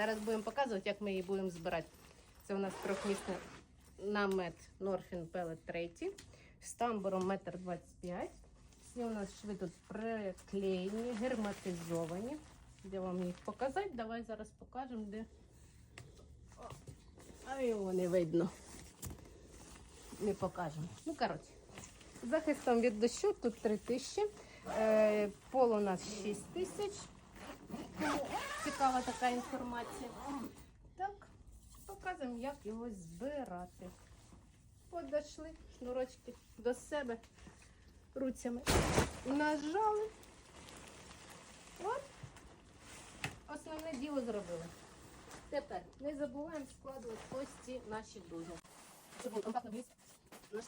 Зараз будемо показувати, як ми її будемо збирати. Це у нас трьохмісний намет Норфін Пелет 3 з тамбуром 1,25 м. Всі у нас шви тут приклеєні, герметизовані. Де вам їх показати? Давай зараз покажемо, де. А його не видно. Не покажемо. Ну, коротше. Захистом від дощу тут 3 тисячі. Е, пол у нас 6 тисяч. Цікава така інформація. Так, показуємо, як його збирати. Подошли шнурочки до себе руцями. Нажали. От. Основне діло зробили. Тепер не забуваємо складувати ось ці наші друзі. Щоб був компактно вліз наш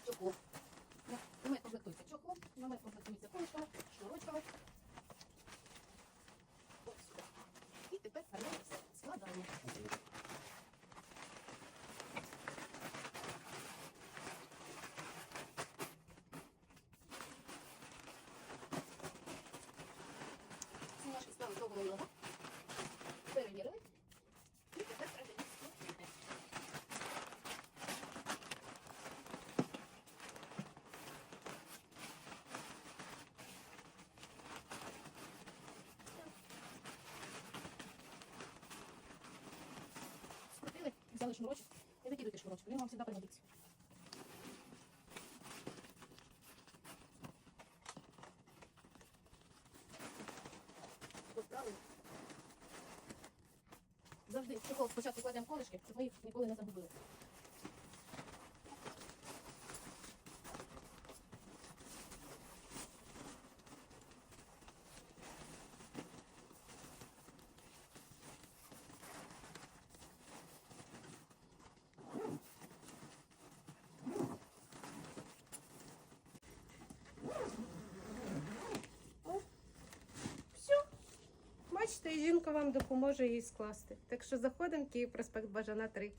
Скрутили, шнурочек и і шнурочек. Блин, вам вам пригодится. Вот Поставили. Завжди в чохол спочатку кладемо колишки, щоб ми їх ніколи не загубили. І жінка вам допоможе її скласти. Так що заходимо, Київ, проспект Бажана 3.